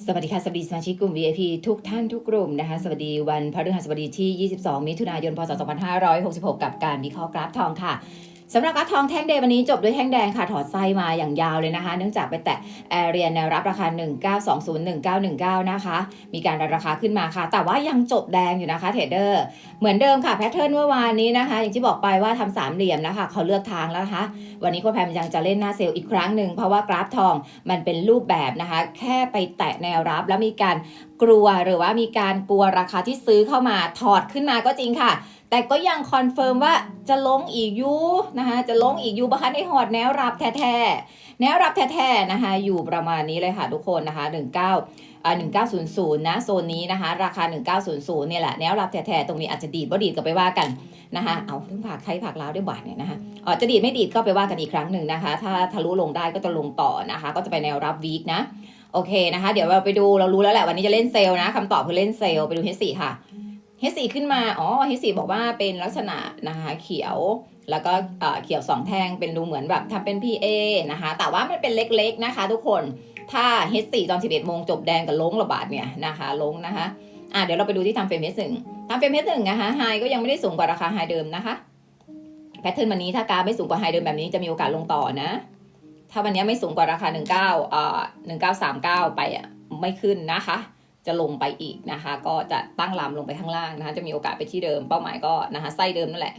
สวัสดีค่ะ สวัสดีสมาชิกกลุ่ม VIP ทุกท่านทุกกลุ่มนะคะ สวัสดีวันพฤหัสบดีที่ 22 มิถุนายน พศ 2566 กับการวิเคราะห์กราฟทองค่ะ สำหรับกราฟทองแท่งเดย์วันนี้จบด้วยแท่งแดงค่ะถอดไส้มาอย่างยาวเลยนะคะ เนื่องจากไปแตะแอเรียนแนวรับราคา 1920 1919 นะคะ มีการดันราคาขึ้นมาค่ะ แต่ว่ายังจบแดงอยู่นะคะเทรดเดอร์เหมือนเดิมค่ะแพทเทิร์นเมื่อวานนี้นะคะ อย่างที่บอกไปว่าทำสามเหลี่ยมนะคะเขาเลือกทางแล้วนะคะ วันนี้โคชแพมยังจะเล่นหน้าเซลล์อีกครั้งหนึ่งเพราะว่ากราฟทองมันเป็นรูปแบบนะคะ แค่ไปแตะแนวรับแล้วมีการ กลัวหรือว่ามีการกลัวราคาที่ซื้อเข้ามาถอดขึ้นมาก็จริงค่ะ แต่ก็ยังคอนเฟิร์มว่าจะลงอีกอยูนะคะจะลงอีกอยูบ้านได้หอดแนวรับแท้ๆแนวรับแท้ๆนะคะอยู่ประมาณนี้เลยค่ะทุกคนนะคะ 19อ่า1900 นะโซนนี้นะคะ ราคา 1900 เนี่ยแหละแนวรับแท้ๆตรงนี้อาจจะดีดบ่ดีดก็ไปว่ากันนะคะเอาเรื่องผักไทยผักลาวด้วยบาทเนี่ยนะคะอ๋อจะดีดไม่ดีดก็ไปว่ากันอีกครั้งหนึ่งนะคะ ถ้าทะลุลงได้ก็จะลงต่อนะคะ ก็จะไปแนวรับวีคนะ โอเคนะคะ เดี๋ยวเราไปดูเรารู้แล้วแหละวันนี้จะเล่นเซลล์นะคำตอบคือเล่นเซลล์ไปดู H4 ค่ะ H4 ขึ้นมา อ๋อ H4 บอกว่าเป็นลักษณะนะคะเขียวแล้วก็เขียวสองแท่งเป็นดูเหมือนแบบทำเป็น PA นะคะ แต่ว่ามันเป็นเล็กๆนะคะ ทุกคนถ้า H4 ตอน 11โมงจบแดงกับลงระบาดเนี่ยนะคะลงนะคะอะเดี๋ยวเราไปดูที่ทำเฟรม H1 ทำเฟรม H1 นะคะไฮก็ยังไม่ได้สูงกว่าราคาไฮเดิมนะคะแพทเทิร์นวันนี้ถ้ากราฟไม่สูงกว่าไฮเดิมแบบนี้จะมีโอกาสลงต่อนะ ถ้าวันนี้ไม่สูงกว่าราคา 19เอ่อ1939 ไปอะไม่ขึ้นนะคะ จะลงไปอีกนะคะ ก็จะตั้งลำลงไปข้างล่างนะคะจะมีโอกาสไปที่เดิมเป้าหมายก็นะคะไส้เดิมนั่นแหละ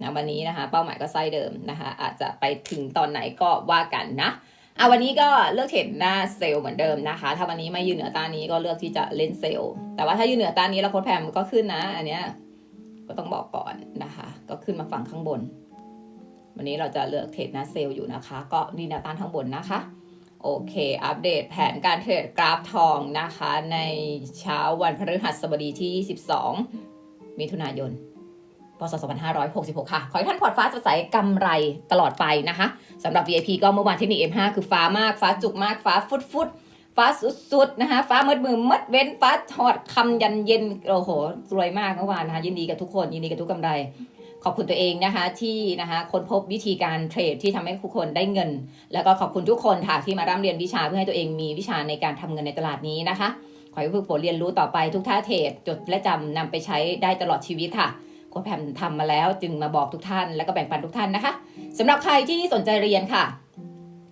นะวันนี้นะคะ เป้าหมายก็ไส้เดิมนะคะ อาจจะไปถึงตอนไหนก็ว่ากันนะอะวันนี้ก็เลือกเทรดหน้าเซลล์เหมือนเดิมนะคะ ถ้าวันนี้ไม่ยืนเหนือต้านนี้ก็เลือกที่จะเล่นเซลล์ แต่ว่าถ้ายืนเหนือต้านนี้แล้วโค้ดแพมก็ขึ้นนะ อันเนี้ยก็ต้องบอกก่อนนะคะ ก็ขึ้นมาฝั่งข้างบน วันนี้เราจะเลือกเทรดหน้าเซลล์อยู่นะคะ ก็นี่แนวต้านข้างบนนะคะ โอเค อัปเดตแผนการเทรดกราฟทองนะคะ ในเช้าวันพฤหัสบดีที่ 22 มิถุนายนพศ2566 ค่ะ ขอให้ท่านพอร์ตฟ้าสดใสกำไรตลอดไปนะคะสำหรับ VIP ก็เมื่อวานเทคนิค M5 คือฟ้ามาก ฟ้าจุกมาก ฟ้าฟุดฟุดฟ้าสุดๆนะคะ ฟ้ามืดมือมัดเว้น ฟ้าถอดคำยันเย็น โอ้โห สวยมากเมื่อวานนะคะ ยินดีกับทุกคน ยินดีกับทุกกำไร ขอบคุณตัวเองนะคะที่นะคะค้นพบวิธีการเทรดที่ทำให้ทุกคนได้เงิน แล้วก็ขอบคุณทุกคนค่ะที่มาร่ำเรียนวิชาเพื่อให้ตัวเองมีวิชาในการทำเงินในตลาดนี้นะคะขอให้ฝึกฝนเรียนรู้ต่อไปทุกท่าเทรดจดและจำนำไปใช้ได้ตลอดชีวิตค่ะโค้ชแพมทำมาแล้วจึงมาบอกทุกท่าน แล้วก็แบ่งปันทุกท่านนะคะสำหรับใครที่สนใจเรียนค่ะ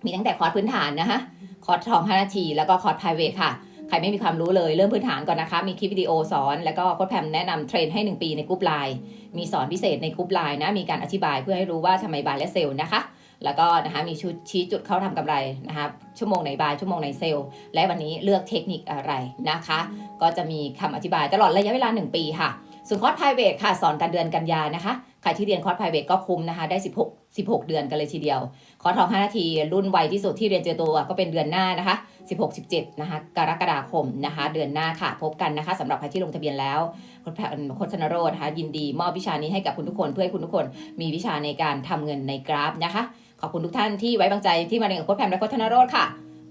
มีตั้งแต่คอร์สพื้นฐานนะคะคอร์สทอง5นาทีแล้วก็คอร์ส private ค่ะ ใครไม่มีความรู้เลยเริ่มพื้นฐานก่อนนะคะ มีคลิปวิดีโอสอน แล้วก็โค้ชแพมแนะนำเทรนให้ 1 ปีในกลุ่มไลน์มีสอนพิเศษในกลุ่มไลน์นะมีการอธิบายเพื่อให้รู้ว่าทำไมบายและเซลล์นะคะ แล้วก็นะคะมีชุดชี้จุดเข้าทำกำไรนะคะชั่วโมงไหนบายชั่วโมงไหนเซลล์ และวันนี้เลือกเทคนิคอะไรนะคะ ก็จะมีคำอธิบายตลอดระยะเวลา 1 ปีค่ะส่วนคอร์ส private ค่ะสอนกันเดือนกันยานะคะ ครที่เรียนคอร์ส private ก็คุ้มนะคะ ได้ 16 16 เดือนกันเลยทีเดียว คอร์สทอง 5 นาที รุ่นไวที่สุดที่เรียนเจอตัวก็เป็นเดือนหน้านะคะ 16 17 นะคะ กรกฎาคมนะคะ เดือนหน้าค่ะ พบกันนะคะสำหรับใครที่ลงทะเบียนแล้วค้ชแพทโค้ชนโรธนะคะ ยินดีมอบวิชานี้ให้กับคุณทุกคน เพื่อให้คุณทุกคนมีวิชาในการทำเงินในกราฟนะคะ ขอบคุณทุกท่านที่ไว้วางใจที่มาเรียนกับโค้ชแพมและโค้ชธนโรธค่ะ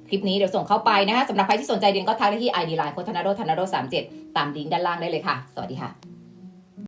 คลิปนี้เดี๋ยวส่งเข้าไปนะคะสำหรับใครที่สนใจเรียนก็ทักได้ที่ ID Line โค้ชธนโรธธนโรธ37ตามลิงก์ด้านล่างได้เลยค่ะ สวัสดีค่ะ